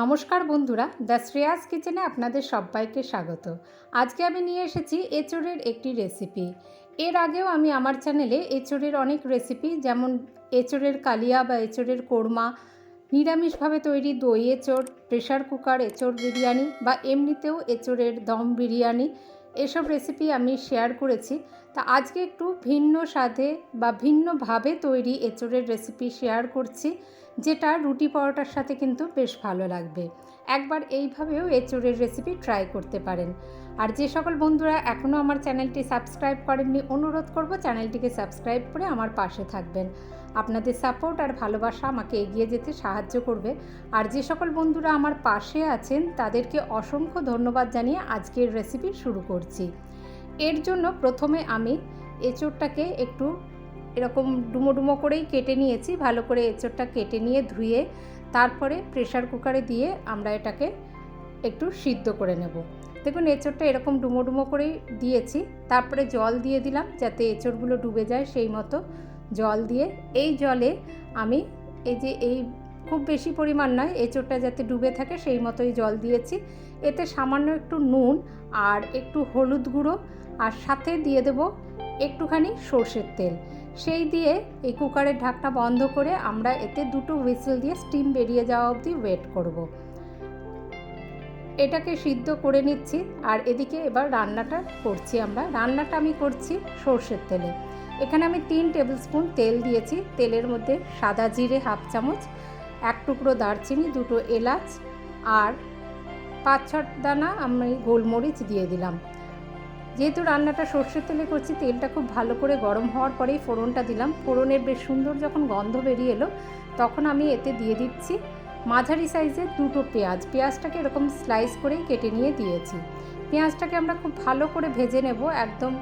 নমস্কার বন্ধুরা, দ্য শ্রেয়াস কিচেনে আপনাদের সবাইকে স্বাগত। আজকে আমি নিয়ে এসেছি এঁচড়ের একটি রেসিপি এর আগেও আমি আমার চ্যানেলে এঁচড়ের অনেক রেসিপি যেমন এঁচড়ের কালিয়া বা এঁচড়ের কোরমা, নিরামিষভাবে তৈরি দই এঁচড় প্রেশার কুকার এঁচড় বিরিয়ানি বা এমনিতেও এঁচড়ের দম বিরিয়ানি, এসব রেসিপি আমি শেয়ার করেছি। তা আজকে একটু ভিন্ন স্বাদে বা ভিন্নভাবে তৈরি এঁচড়ের রেসিপি শেয়ার করছি, যেটা রুটি পরোটার সাথে কিন্তু বেশ ভালো লাগবে। একবার এইভাবেও এঁচড়ের রেসিপি ট্রাই করতে পারেন। আর যে সকল বন্ধুরা এখনও আমার চ্যানেলটি সাবস্ক্রাইব করেননি, অনুরোধ করব চ্যানেলটিকে সাবস্ক্রাইব করে আমার পাশে থাকবেন। আপনাদের সাপোর্ট আর ভালোবাসা আমাকে এগিয়ে যেতে সাহায্য করবে। আর যে সকল বন্ধুরা আমার পাশে আছেন, তাদেরকে অসংখ্য ধন্যবাদ জানিয়ে আজকের রেসিপি শুরু করছি। এর জন্য প্রথমে আমি এঁচড়টাকে একটু এরকম ডুমো ডুমো করেই কেটে নিয়েছি, ভালো করে এঁচড়টা কেটে নিয়ে ধুয়ে তারপরে প্রেশার কুকারে দিয়ে আমরা এটাকে একটু সিদ্ধ করে নেব। দেখুন, এঁচড়টা এরকম ডুমো ডুমো করেই দিয়েছি। তারপরে জল দিয়ে দিলাম যাতে এঁচড়গুলো ডুবে যায় সেই মতো জল দিয়ে। এই জলে আমি এই যে এই খুব বেশি পরিমাণ নয়, এঁচড়টা যাতে ডুবে থাকে সেই মতোই জল দিয়েছি। এতে সামান্য একটু নুন আর একটু হলুদ গুঁড়ো আর সাথে দিয়ে দেব একটুখানি সর্ষের তেল। সেই দিয়ে এই কুকারের ঢাকটা বন্ধ করে আমরা এতে দুটো হুইসেল দিয়ে স্টিম বেরিয়ে যাওয়া অবধি ওয়েট করব। এটাকে সিদ্ধ করে নিচ্ছি আর এদিকে এবার রান্নাটা করছি আমরা। রান্নাটা আমি করছি সর্ষের তেলে। এখানে আমি তিন টেবিল স্পুন তেল দিয়েছি। তেলের মধ্যে সাদা জিরে হাফ চামচ এক টুকরো দারচিনি, দুটো এলাচ আর পাঁচ ছ দানা আমি গোলমরিচ দিয়ে দিলাম। যেহেতু রান্নাটা সর্ষের তেলে করছি, তেলটা খুব ভালো করে গরম হওয়ার পরেই ফোড়নটা দিলাম। ফোড়নের বেশ সুন্দর যখন গন্ধ বেরিয়ে এলো, তখন আমি এতে দিয়ে দিচ্ছি মাঝারি সাইজের দুটো পেঁয়াজ। পেঁয়াজটাকে এরকম স্লাইস করেই কেটে নিয়ে দিয়েছি। পেঁয়াজটাকে আমরা খুব ভালো করে ভেজে নেব। একদম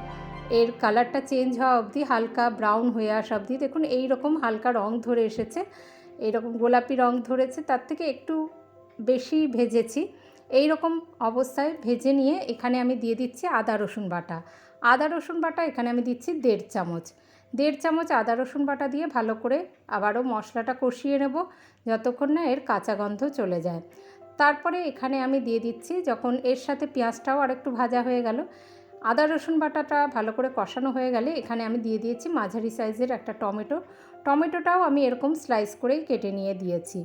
এর কালারটা চেঞ্জ হওয়া অবধি হালকা ব্রাউন হয়ে আসা অবধি। দেখুন এই রকম হালকা রং ধরে এসেছে। এইরকম গোলাপি রং ধরেছে, তার থেকে একটু বেশি ভেজেছি। এই রকম অবস্থায় ভেজে নিয়ে এখানে আমি দিয়ে দিচ্ছি আদা, রসুন বাটা। আদা, রসুন বাটা এখানে আমি দিচ্ছি দেড় চামচ। দেড় চামচ আদা, রসুন বাটা দিয়ে ভালো করে আবারও মশলাটা কষিয়ে নেব, যতক্ষণ না এর কাঁচা গন্ধ চলে যায়। তারপরে এখানে আমি দিয়ে দিচ্ছি, যখন এর সাথে পেঁয়াজটাও আরেকটু ভাজা হয়ে গেল, আদা, রসুন বাটাটা ভালো করে কষানো হয়ে গেলে এখানে আমি দিয়ে দিয়েছি মাঝারি সাইজের একটা টমেটো। টমেটোটাও আমি এরকম স্লাইস করেই কেটে নিয়ে দিয়েছি।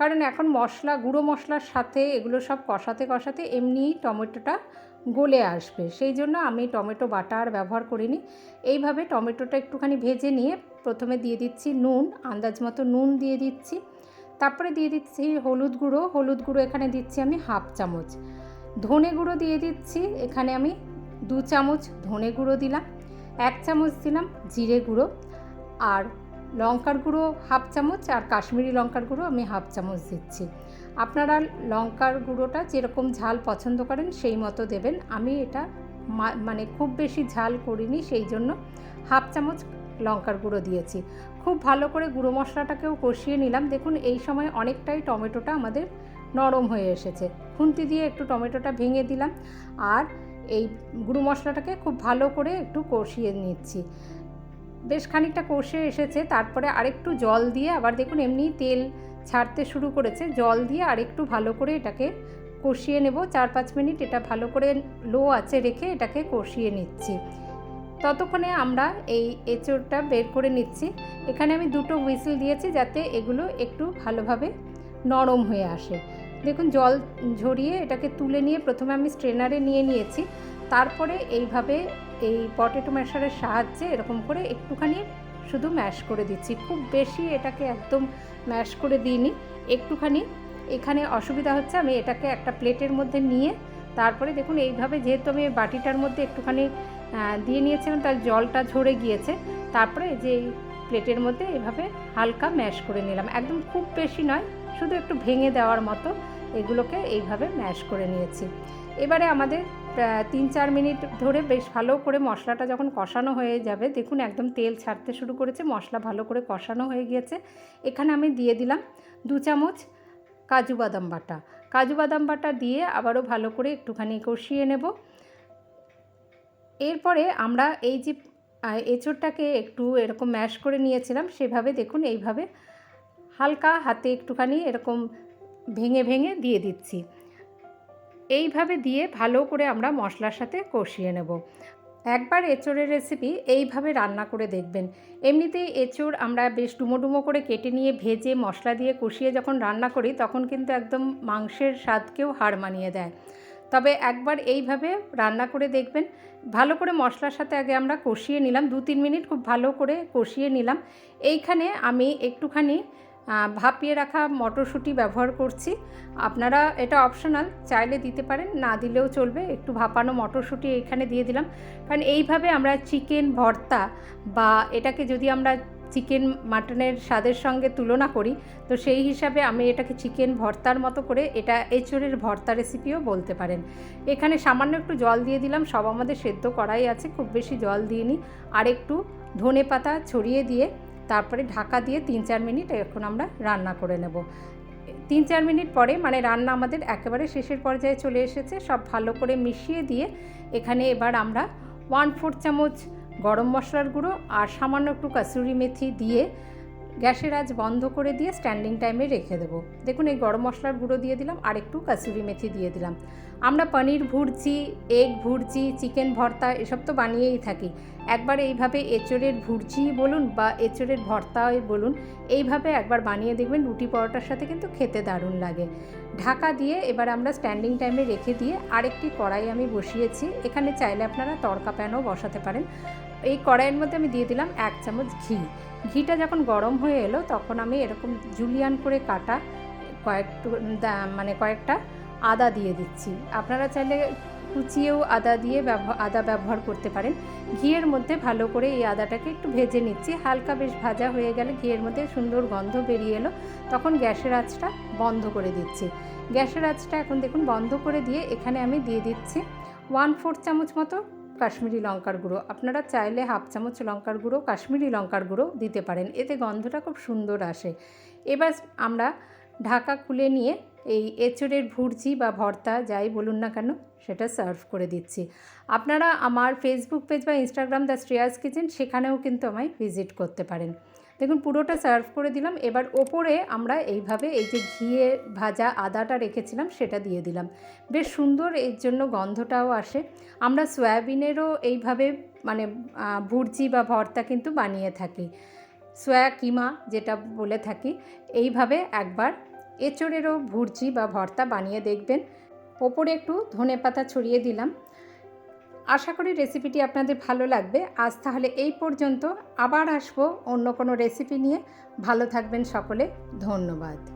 কারণ এখন মশলা, গুঁড়ো মশলার সাথে এগুলো সব কষাতে কষাতে এমনিই টমেটোটা গলে আসবে। সেই জন্য আমি টমেটো বাটা আর ব্যবহার করিনি। এইভাবে টমেটোটা একটুখানি ভেজে নিয়ে প্রথমে দিয়ে দিচ্ছি নুন, আন্দাজ মতো নুন দিয়ে দিচ্ছি। তারপরে দিয়ে দিচ্ছি হলুদ গুঁড়ো। হলুদ গুঁড়ো এখানে দিচ্ছি আমি হাফ চামচ। ধনে গুঁড়ো দিয়ে দিচ্ছি, এখানে আমি দু চামচ ধনে গুঁড়ো দিলাম, এক চামচ দিলাম জিরে গুঁড়ো। আর লঙ্কার গুঁড়ো হাফ চামচ আর কাশ্মীরি লঙ্কার গুঁড়ো আমি হাফ চামচ দিচ্ছি। আপনারা লঙ্কার গুঁড়োটা যেরকম ঝাল পছন্দ করেন সেই মতো দেবেন। আমি এটা মানে খুব বেশি ঝাল করিনি, সেই জন্য হাফ চামচ লঙ্কার গুঁড়ো দিয়েছি। খুব ভালো করে গুঁড়ো মশলাটাকেও কষিয়ে নিলাম। দেখুন, এই সময় অনেকটাই টমেটোটা আমাদের নরম হয়ে এসেছে। খুন্তি দিয়ে একটু টমেটোটা ভেঙে দিলাম। আর এই গুঁড়ো মশলাটাকে খুব ভালো করে একটু কষিয়ে নিচ্ছি। বেশ খানিকটা কষে এসেছে, তারপরে আরেকটু জল দিয়ে আবার দেখুন এমনি তেল ছাড়তে শুরু করেছে, জল দিয়ে আরেকটু ভালো করে এটাকে কষিয়ে নেব, চার পাঁচ মিনিট এটা ভালো করে লো আছে রেখে এটাকে কষিয়ে নিচ্ছি। ততক্ষণে আমরা এই এঁচড়টা বের করে নিচ্ছি। এখানে আমি দুটো হুইসেল দিয়েছি যাতে এগুলো একটু ভালোভাবে নরম হয়ে আসে। দেখুন, জল ঝরিয়ে এটাকে তুলে নিয়ে প্রথমে আমি স্ট্রেনারে নিয়ে নিয়েছি। তারপরে এইভাবে এই পটেটো ম্যাশারের সাহায্যে এরকম করে একটুখানি শুধু ম্যাশ করে দিচ্ছি। খুব বেশি এটাকে একদম ম্যাশ করে দিইনি। একটুখানি। এখানে অসুবিধা হচ্ছে, আমি এটাকে একটা প্লেটের মধ্যে নিয়ে তারপরে দেখুন, এইভাবে যেহেতু আমি বাটিটার মধ্যে একটুখানি দিয়ে নিয়েছিলাম, তার জলটা ঝরে গিয়েছে। তারপরে যে প্লেটের মধ্যে এভাবে হালকা ম্যাশ করে নিলাম। একদম খুব বেশি নয়, শুধু একটু ভেঙে দেওয়ার মতো। এগুলোকে এইভাবে ম্যাশ করে নিয়েছি। এবারে আমাদের তিন চার মিনিট ধরে বেশ ভালো করে মশলাটা যখন কষানো হয়ে যাবে, দেখুন একদম তেল ছাড়তে শুরু করেছে, মশলা ভালো করে কষানো হয়ে গিয়েছে। এখানে আমি দিয়ে দিলাম দু চামচ কাজু বাদাম বাটা। কাজু বাদাম বাটা দিয়ে আবারও ভালো করে একটুখানি কষিয়ে নেব। এরপরে আমরা এই যে এঁচড়টাকে একটু এরকম ম্যাশ করে নিয়েছিলাম, সেভাবে দেখুন এইভাবে হালকা হাতে একটুখানি এরকম ভেঙে ভেঙে দিয়ে দিচ্ছি। এইভাবে দিয়ে ভালো করে আমরা মশলার সাথে কষিয়ে নেব। একবার এঁচোড়ের রেসিপি এইভাবে রান্না করে দেখবেন। এমনিতেই এঁচোড় আমরা বেশ ডুমো ডুমো করে কেটে নিয়ে ভেজে মশলা দিয়ে কষিয়ে যখন রান্না করি, তখন কিন্তু একদম মাংসের স্বাদকেও হার মানিয়ে দেয়। তবে একবার এইভাবে রান্না করে দেখবেন। ভালো করে মশলার সাথে আগে আমরা কষিয়ে নিলাম। দু তিন মিনিট খুব ভালো করে কষিয়ে নিলাম। এইখানে আমি একটুখানি ভাপিয়ে রাখা মটরশুঁটি ব্যবহার করছি। আপনারা এটা অপশনাল চাইলে দিতে পারেন, না দিলেও চলবে। একটু ভাপানো মটরশুঁটি এখানে দিয়ে দিলাম। কারণ এইভাবে আমরা চিকেন ভর্তা বা এটাকে যদি আমরা চিকেন মাটনের স্বাদের সঙ্গে তুলনা করি, তো সেই হিসাবে আমি এটাকে চিকেন ভর্তার মতো করে এটা এঁচড়ের ভর্তা রেসিপিও বলতে পারেন। এখানে সামান্য একটু জল দিয়ে দিলাম। সব আমাদের সেদ্ধ করাই আছে। খুব বেশি জল দিইনি। আর একটু ধনে পাতা ছড়িয়ে দিয়ে তারপরে ঢাকা দিয়ে তিন চার মিনিট এখন আমরা রান্না করে নেব। তিন চার মিনিট পরে মানে রান্না আমাদের একেবারে শেষের পর্যায়ে চলে এসেছে। সব ভালো করে মিশিয়ে দিয়ে এখানে এবার আমরা ওয়ান ফোর চামচ গরম মশলার গুঁড়ো আর সামান্য একটু কাসুরি মেথি দিয়ে গ্যাসের আজ বন্ধ করে দিয়ে স্ট্যান্ডিং টাইমে রেখে দেবো। দেখুন, এই গরম মশলার গুঁড়ো দিয়ে দিলাম, আর একটু কাসুরি মেথি দিয়ে দিলাম। আমরা পনির ভুর্জি এগ ভুর্জি চিকেন ভর্তা এসব তো বানিয়েই থাকি। একবার এইভাবে এঁচড়ের ভুর্জি বলুন বা এঁচড়ের ভর্তাই বলুন, এইভাবে একবার বানিয়ে দেখবেন রুটি পরোটার সাথে কিন্তু খেতে দারুণ লাগে। ঢাকা দিয়ে এবার আমরা স্ট্যান্ডিং টাইমে রেখে দিয়ে আরেকটি কড়াই আমি বসিয়েছি। এখানে চাইলে আপনারা তড়কা প্যানও বসাতে পারেন। এই কড়াইয়ের মধ্যে আমি দিয়ে দিলাম এক চামচ ঘি। ঘিটা যখন গরম হয়ে এলো, তখন আমি এরকম জুলিয়ান করে কাটা কয়েকটু মানে কয়েকটা আদা দিয়ে দিচ্ছি। আপনারা চাইলে কুচিয়েও আদা দিয়ে ব্যবহার আদা ব্যবহার করতে পারেন। ঘিয়ের মধ্যে ভালো করে এই আদাটাকে একটু ভেজে নিচ্ছি। হালকা বেশ ভাজা হয়ে গেলে ঘিয়ের মধ্যে সুন্দর গন্ধ বেরিয়ে এলো, তখন গ্যাসের আঁচটা বন্ধ করে দিচ্ছি। গ্যাসের আঁচটা এখন দেখুন বন্ধ করে দিয়ে এখানে আমি দিয়ে দিচ্ছি ওয়ান ফোর চামচ মতো কাশ্মীরি লঙ্কার গুঁড়ো। আপনারা চাইলে হাফ চামচ লঙ্কার গুঁড়ো, কাশ্মীরি লঙ্কার গুঁড়ো দিতে পারেন। এতে গন্ধটা খুব সুন্দর আসে। এবার আমরা ঢাকা খুলে নিয়ে এই এঁচড়ের ভুর্জি বা ভর্তা যাই বলুন না কেন, সেটা সার্ভ করে দিচ্ছি। আপনারা আমার ফেসবুক পেজ বা ইনস্টাগ্রাম দ্য শ্রেয়াস কিচেন সেখানেও কিন্তু আমায় ভিজিট করতে পারেন। দেখুন, পুরোটা সার্ভ করে দিলাম। এবার ওপরে আমরা এইভাবে এই যে ঘিয়ে ভাজা আদাটা রেখেছিলাম, সেটা দিয়ে দিলাম। বেশ সুন্দর এর জন্য গন্ধটাও আসে। আমরা সয়াবিনেরও এইভাবে মানে ভুর্জি বা ভর্তা কিন্তু বানিয়ে থাকি। সয়া কিমা যেটা বলে থাকি, এইভাবে একবার এঁচড়েরও ভুর্জি বা ভর্তা বানিয়ে দেখবেন। ওপরে একটু ধনে পাতা ছড়িয়ে দিলাম। আশা করি রেসিপিটি আপনাদের ভালো লাগবে। আজ তাহলে এই পর্যন্ত। আবার আসব অন্য কোনো রেসিপি নিয়ে। ভালো থাকবেন সকলে। ধন্যবাদ।